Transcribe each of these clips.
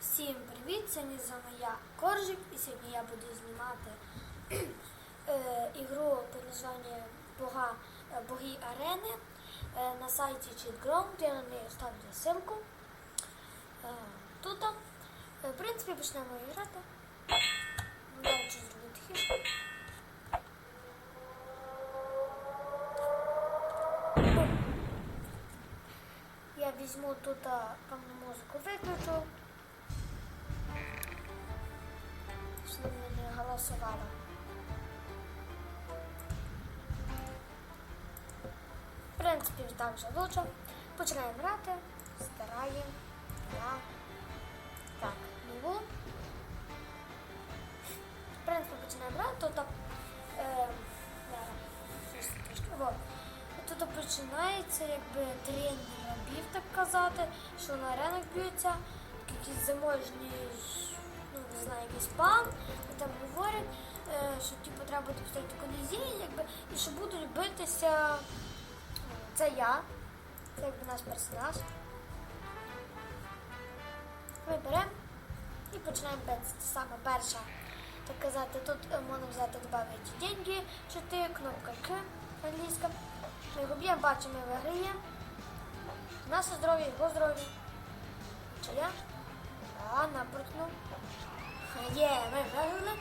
Всім привіт! Сьогодні з вами я Коржик і сьогодні я буду знімати е, ігру під названням Бога, е, Боги Арени е, на сайті CheatGround. Я на неї ставлю ссылку. Е, тут. Е, в принципі, почнемо грати. Ну, зробити. Я візьму тут певну музику виключу. Вони. В принципі, так вже лучше. Починаємо грати. Стараємо. Я. Так, нову. В принципі, починаємо грати. Тут е. Тут починається якби тренінг рабів, так казати, що на аренах б'ються, якийсь заможний, ну не знаю, якийсь пан, там говорять, е, що типу треба буде колізії, якби, і що будуть битися. ну, Це я, це якби наш персонаж. Ми беремо і починаємо битися. Саме перша. Так казати, тут е, можна взяти додати деньги, чи ти, кнопка К англійська. Ми його б'ємо, бачимо, ми виграємо. Наше здоров'я, його здоров'я. Чи я? А, наприкнув. Є, ми виграли.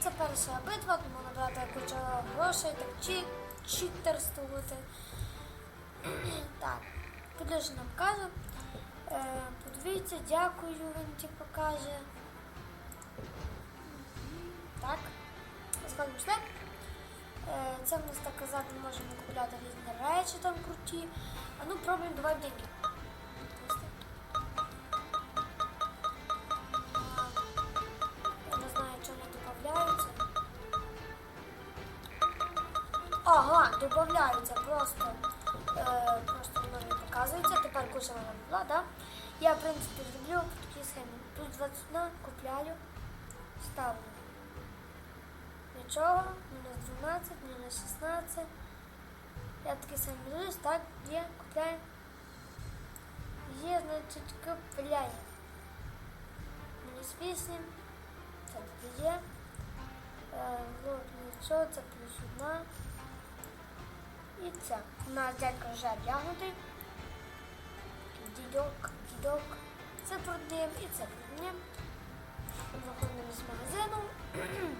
Це перша битва, тому набрати кучу грошей, так читерствувати. Так, подивіться нам каже. Е, подивіться, дякую, він типу каже. Так. Сходимо шлях. Е, Це в нас так казати, ми можемо купляти різні речі там круті. А ну пробуємо давай деньги. Ага, додаються просто. Е, просто воно не показується. Тепер куча вона була, да? Я, в принципі, зроблю по такій схемі. Плюс 21 купляю, ставлю. Нічого, мінус 12, мінус 16. Я такий самий мінус, так, є, купляємо. Є, значить, купляємо. Мінус 8. Це є. Е, вот, нічого, це плюс 1. І це. У нас дядько вже вдягнутий. Дідок, дідок. Це продаємо і це продаємо. Виходимо з магазину.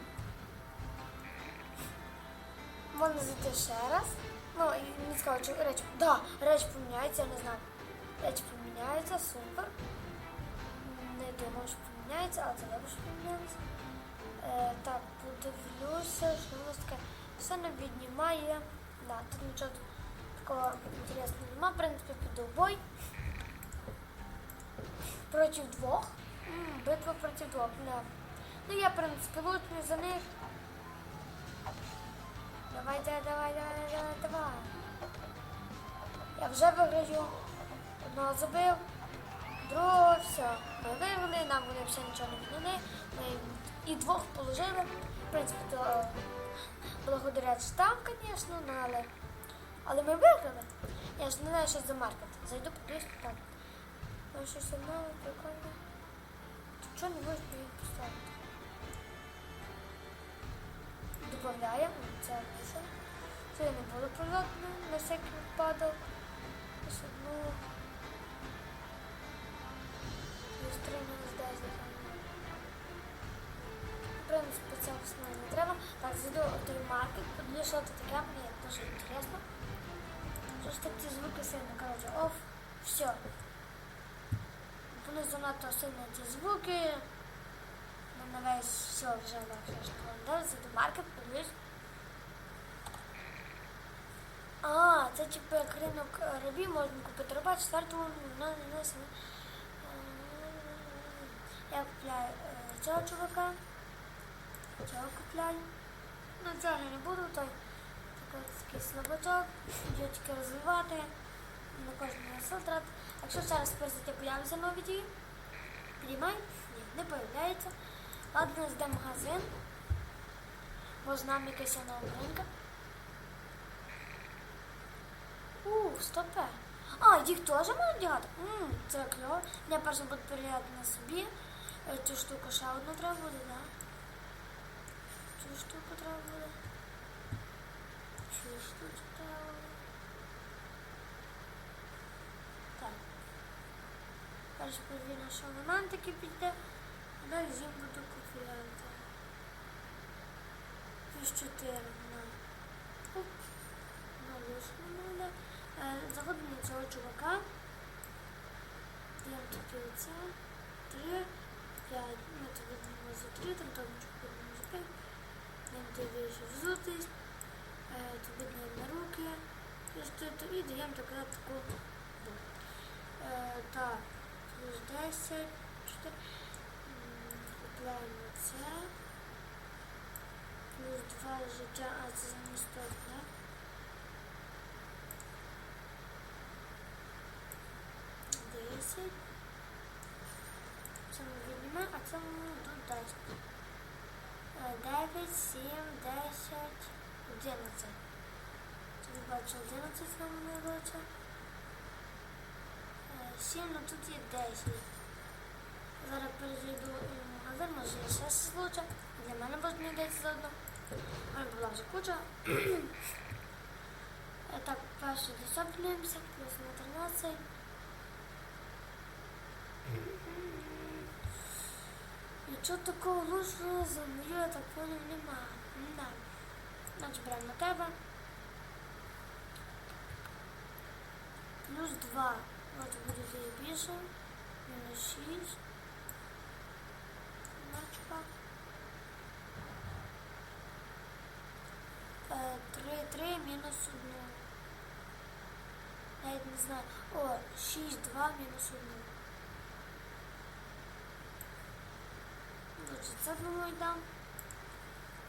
Можна зайти ще раз. Ну, і не скажу, чи реч. Да, реч поміняється, я не знаю. Реч поміняється, супер. Не думав, що поміняється, але це добре, що помінялося. Е, так, подивлюся, що у нас таке. Все не віднімає. Да, тут нічого такого інтересного нема. В принципі, піду в бой. Проти двох. М, Битва проти двох, да. Ну я, в принципі, лучний за них. Давай, давай, давай, давай, давай, давай. Я вже виграю. Одного забив, другого, все. Ми виграли, нам вони все нічого не відняли. Ми і двох положили. В принципі, то благодаря штам, звісно, ну, але, але ми виграли. Я ж не знаю, що за маркет. Зайду, подивлюсь там. Ну, щось одно прикольне. Чого не будеш мені поставити? Добавляємо, це лише. Це не буду продати на всякий випадок. Ось одну. Зустрінемось десь. В принципі, це основне не треба. Так, зайду в той маркет, подивлюсь, що це таке, мені дуже інтересно. Що так ці звуки сильно, коротше, оф, все. Вони занадто сильно ці звуки. Ну, на весь все вже легше, що календар, зайду маркет, подивлюсь. А, це типу як ринок рабів, можна купити раба, четвертому на нанесено. Я купляю е, цього чувака. Цього купляю. Ну цього я не буду, той такий, слабачок, його тільки розвивати. На сил трати. Якщо зараз персити появиться нові дії, підіймай, ні, не появляється. Ладно, йде магазин. Може нам якась нова новинка. У, стопе. А, їх теж можна одягати? Ммм, це кльово. Я перше буду перевіряти на собі. Е, Цю штуку ще одну треба буде, так? Цю штуку треба буде. Цю штуку треба. Так. Перше перевірю, що вона таки піде. А далі зім буду купувати. Плюс 4 на. Оп. На лишню буде. Е, Заходимо на цього чувака. Даємо тут оце. 3, 5. Ми тут віддаємо за 3, там там 5. Тобі ще взутись. Е, віддаємо на руки. І даємо так таку. Е, Так, плюс 10, 4. М, Купляємо це. Плюс 2 життя, а це замість так? Десять. Це ми відніме, а це ми додасть. Е, Дев'ять, сім, десять, одинадцять. Це ви бачите, одинадцять нам не робиться. Е, Сім, ну тут є десять. Зараз перейду в магазин, може я ще случай. Для мене буде мені 10 заодно. У мене була вже куча. Е, Так, перше досоплюємося, плюс на 13. Нічого такого лучшого за мою, я так понял, нема. Да. Значить, беремо на тебе. Плюс 2. От буде тобі більше. Мінус 6. Начка. 3, 3, мінус 1. Навіть не знаю. О, 6, 2, мінус 1. Отже, це дам.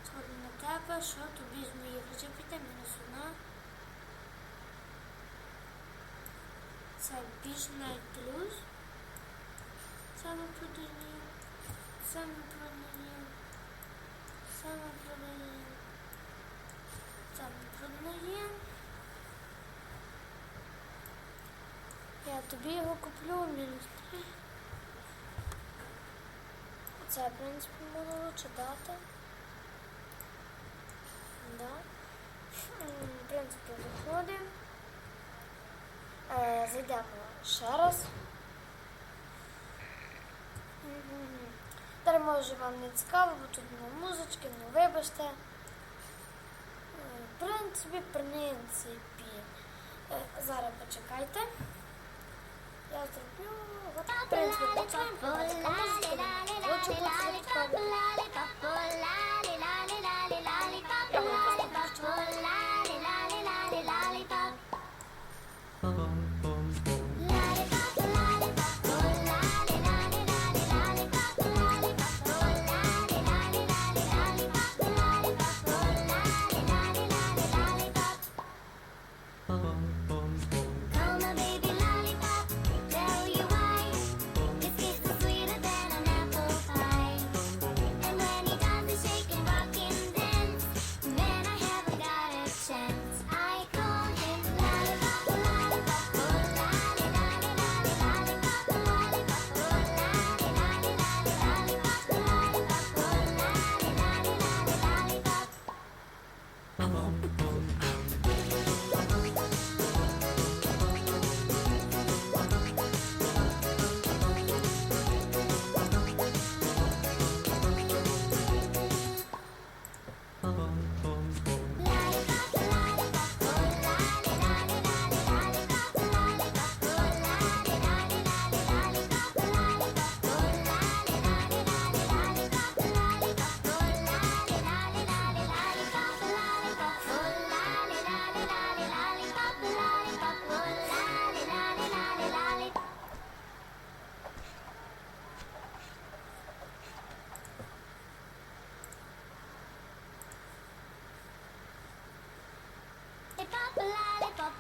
Сходи на тебе, що тобі з моїх речей піде, мінус 1. Це більш навіть плюс. Це ми продаємо. Це ми продаємо. Це ми. Я тобі його куплю мінус 3. Це, в принципі, було лучше дати. Да. В принципі, виходимо. Е, зайдемо ще раз. Зараз може вам не цікаво, бо тут не музички, ну вибачте. Е, В принципі, принципі. Е, Зараз почекайте. Я зроблю. В принципі, почекаємо. Така музичка, Хочу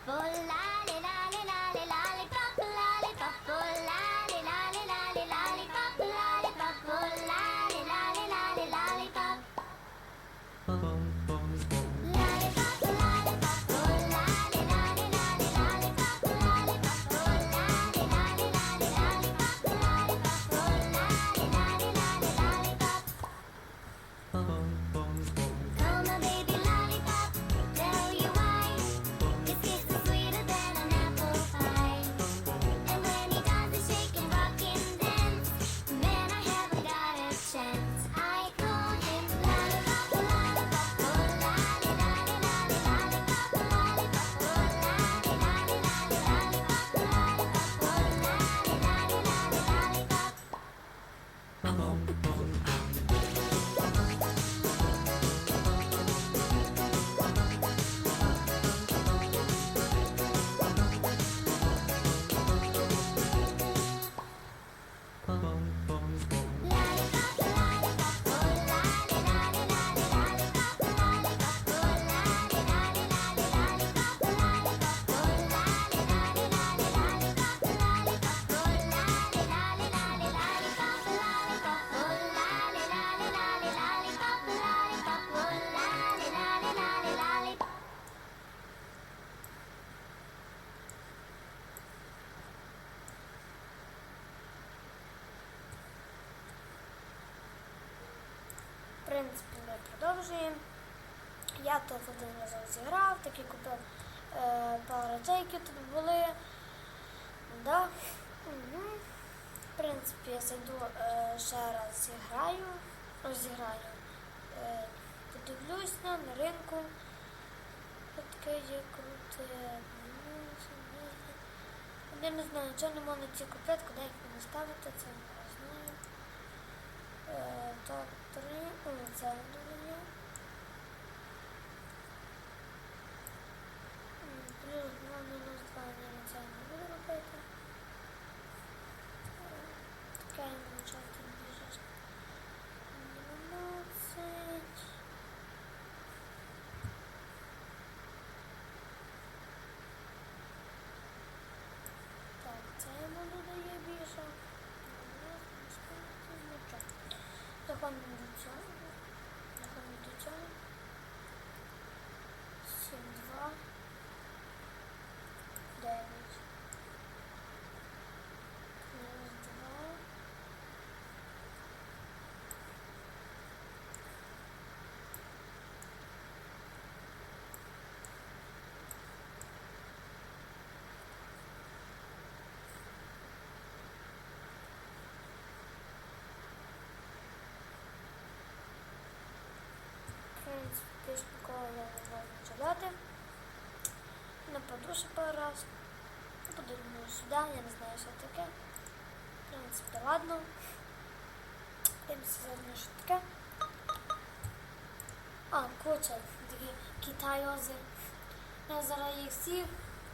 for life. Тут один раз зіграв, таки купив е, пару які тут були. Да. Угу. В принципі, я зайду е, ще раз зіграю, розіграю. Е, подивлюсь на, на ринку. Таке є круте. Ну, Я не знаю, чого не можна ці купити, куди їх не ставити, це не знаю. Е, так, три. Це arkadaşlar. Не можу читати. Нападу ще пару раз. Подивлюсь сюди, я не знаю, що таке. В принципі, ладно. Дивимося зараз, що таке. А, куча, такі китайози. Я зараз їх всіх,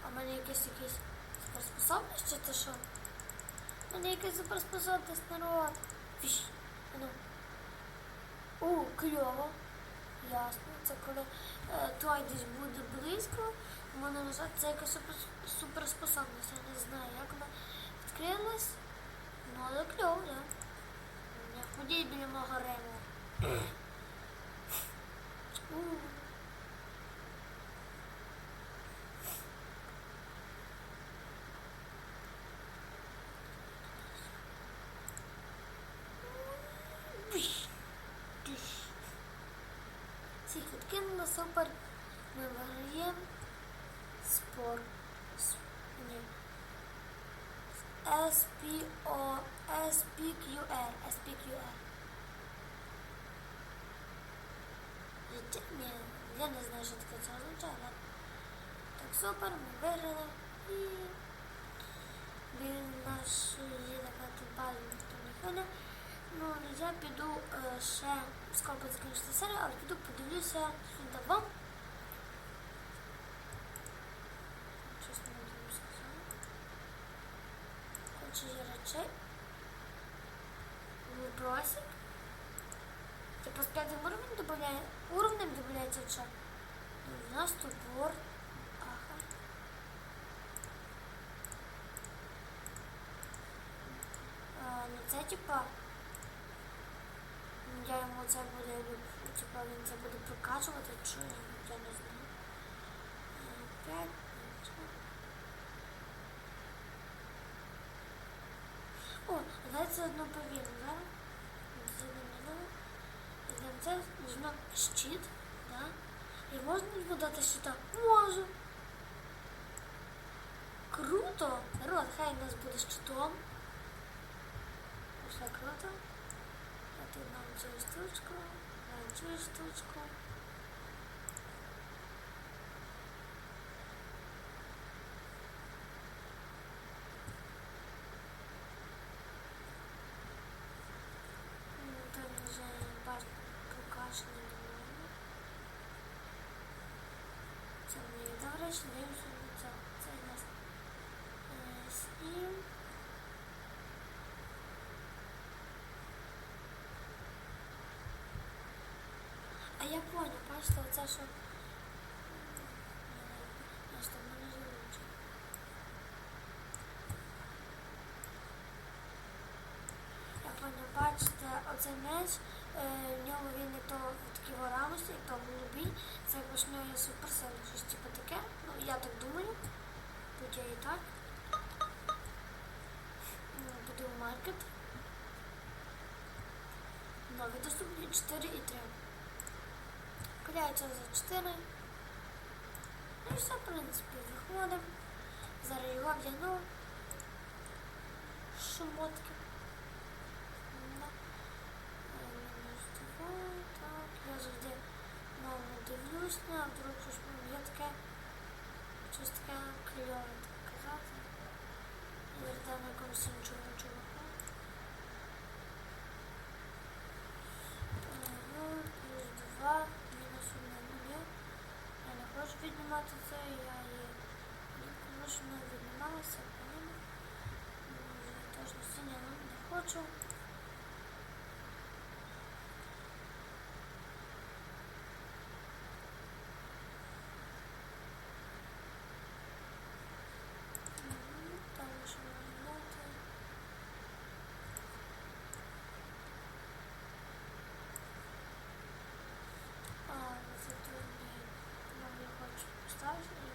а в мене якісь якісь суперспособності, чи це що? У мене якась суперспособність народ. Фіш. Ну. У, кльово. Ясно. Це коли е, той десь буде близько, вона назад це якась супер, суперспособність. Я не знаю, як вона відкрилась. Ну, але кльово, да. Не ходіть біля мого Риму. У. Бш. Тиш. Всіх відкинули, супер. Ми виграємо спор. С- Ні. SPO, SPQR, SPQR. Ні, я не знаю, що таке це означає. Так, супер, ми виграли. І він нашої така базу ніхто. Ну, я піду е, ще скоро буде закінчити серію, але піду подивлюся сюди вам. Щось не можу сказати. Куча є речей. Вибросик. Типа з п'ятим уровнем добавляє. Уровнем додається що? У нас тут борт. Ага. А, ну це типа. Я йому це буде, типа він це буде прокачувати, чи я не знаю. Е, П'ять. О, давайте заодно повіримо, зараз. Зеленого. Візьмемо це, візьмемо щит, да? І можна йому дати щита? Можу. Круто! Народ, хай у нас буде щитом. Все круто. А тут нам цю штучку, нам цю штучку. Ну, Там вже бачу покашені немає. Це ми, до речі, дивимося на це. Це у нас е, сім. Бачите, оце що. Я ж там не залучу. Я поняв, бачите, оцей меч, в нього він і то в такій рамості, і то голубій. Це якось в нього є суперсила, щось типу таке. Ну, я так думаю. Будь я і так. Ну, Буду в маркет. Нові доступні 4 і 3. Куляється за 4. Ну і все, в принципі, виходимо. Зараз його вдягну. Шмотки. Так, я завжди мовно дивлюсь, ну, а вдруг щось ну, є таке, щось таке кльове, так казати. Вертаємо якомусь іншому чуваку. Ага, плюс два, мінус одне, ну ні. Я не хочу це, я і тому що не віднімалася, по ним. Точно синя ну, не хочу. Мгм, Там ще нажимати. А, ну це тут ні. Ну, я хочу поставити. і-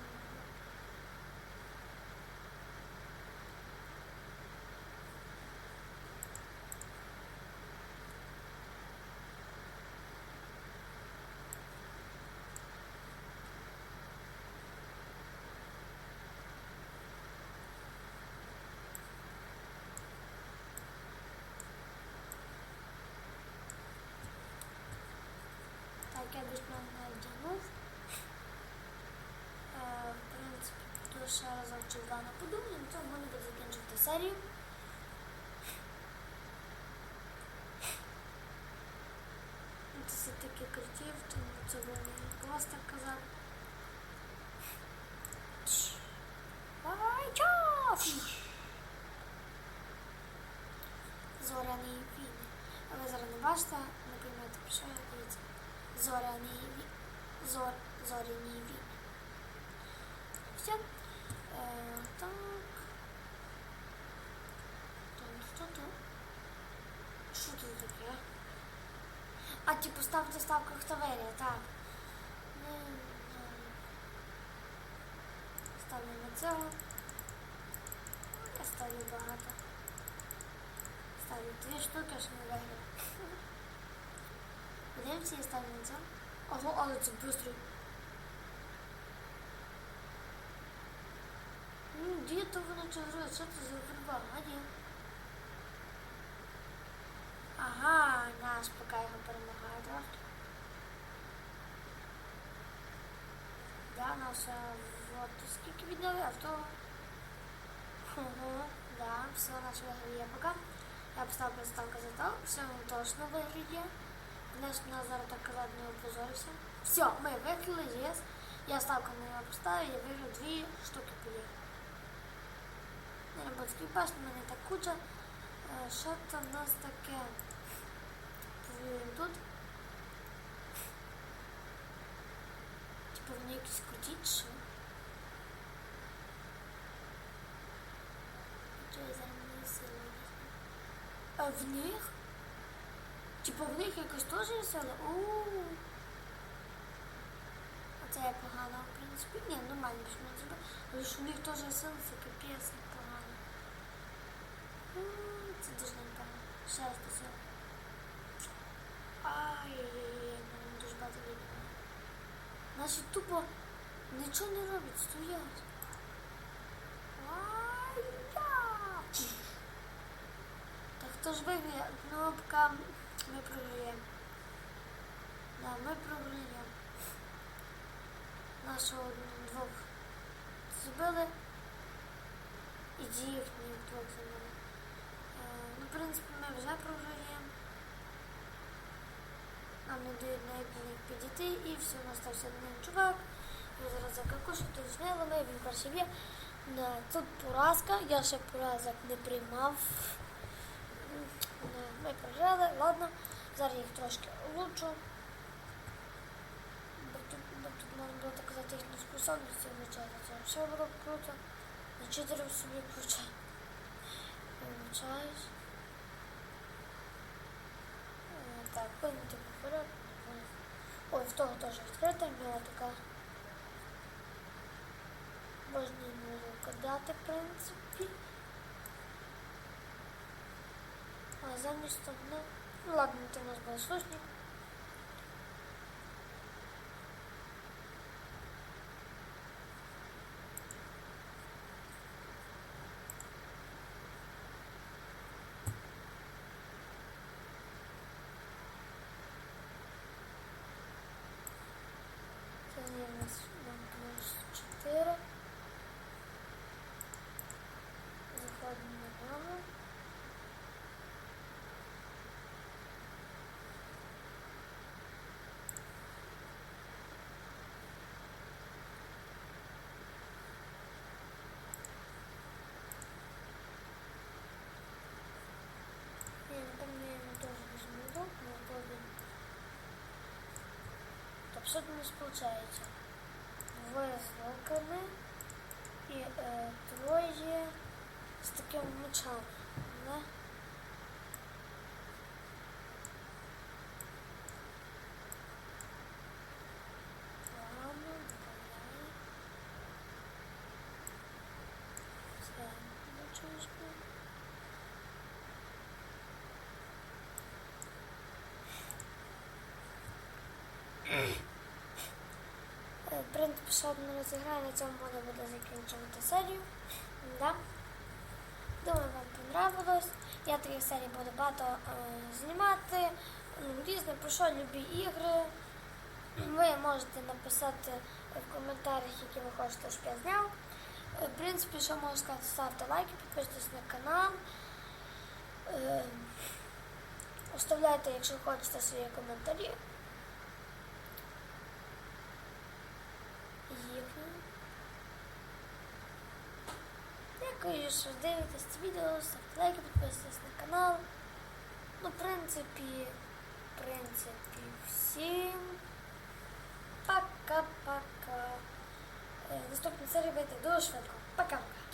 Так, я не вдягнув. Е, в принципі, тут ще разок чи два не подумаю, цьому можна буде закінчити серію. Ну, Це все таки крутів, тому це голос, так казав. Тш. Ай. Зоряний. А ви зараз не бачите, не поймете, про що я дивіться. Зоряний ві... Зор... Зоряні війни. Все. Е, так. Ту-ту-ту. Що тут таке? А, типу, ставте ставку хто виграє, так. Ну, е, Ставлю на цього. Я ставлю багато. Ставлю дві штуки, що не виграю. Це. Ого, але це быстро. Ну, де то воно це грає? Що це за? А. Ага, наш поки його перемагає трошки. Да, наша вот скільки віддали авто. Ого, да, все наш виграє поки. Я поставив приставку за то, все точно виграє. Конечно, нас зараз так казати не опозорився. Все, ми виграли, єс. Я ставку на нього поставив, я виграв дві штуки полів. Не буде скріпаш, в мене так куча. Е, Що там в нас таке? Повіримо тут. Типу вони якісь круті, чи що? Що я зараз не сильно. А в них? Типу в них якось теж весело? Ууу. Оце я погано, в принципі. Ні, нормально більш мене зробив. Але ж у них теж весело, це капець як погано. М, Це дуже непогано. Ще раз посилу. Ай-яй-яй, мене дуже багато відео. Наші тупо нічого не роблять, стоять. Ай-я! Так хто ж виграє? Кнопка. Ми програємо. Да, ми програємо. Нашого двох зробили. І їхніх двох зробили. Е, ну, в принципі, ми вже програємо. Нам не дають навіть до них підійти і все, у нас стався один чувак. Ми зараз закакушу, тут ми, він перший б'є. Да, тут поразка, я ще поразок не приймав. Ми програли, ладно. Зараз їх трошки улучшу. можна було так казати їхні способності вивчати. Це все було б круто. На читерів собі включай. Вивчаєш. Е, Так, кинути поперед. Ой, в того теж відкрита мелодика. Можна йому дати, в принципі. А замість того, ну, ладно, это у нас был слушник. Це є у нас нам плюс 4. Заходимо на нього. Не, ну там я ему тоже возьму дом, но потом. Що у нас получается Двоє з луками и э, трое с таким мечом. Да? Ладно, добавляю. Це мечочку. В принципі, ще одну розіграю, на цьому можна буде закінчувати серію. Да? Думаю, вам понравилось. Я таких серій буду багато е, знімати. Ну, Різне про що, любі ігри. Ви можете написати в коментарях, які ви хочете, щоб я зняв. Е, В принципі, що можу сказати, ставте лайки, підписуйтесь на канал. Е, Оставляйте, якщо хочете, свої коментарі. Дякую, що дивитесь це відео, ставте лайки, підписуйтесь на канал. Ну, в принципі, в принципі, всім пока-пока. Е, Наступна серія вийде дуже швидко.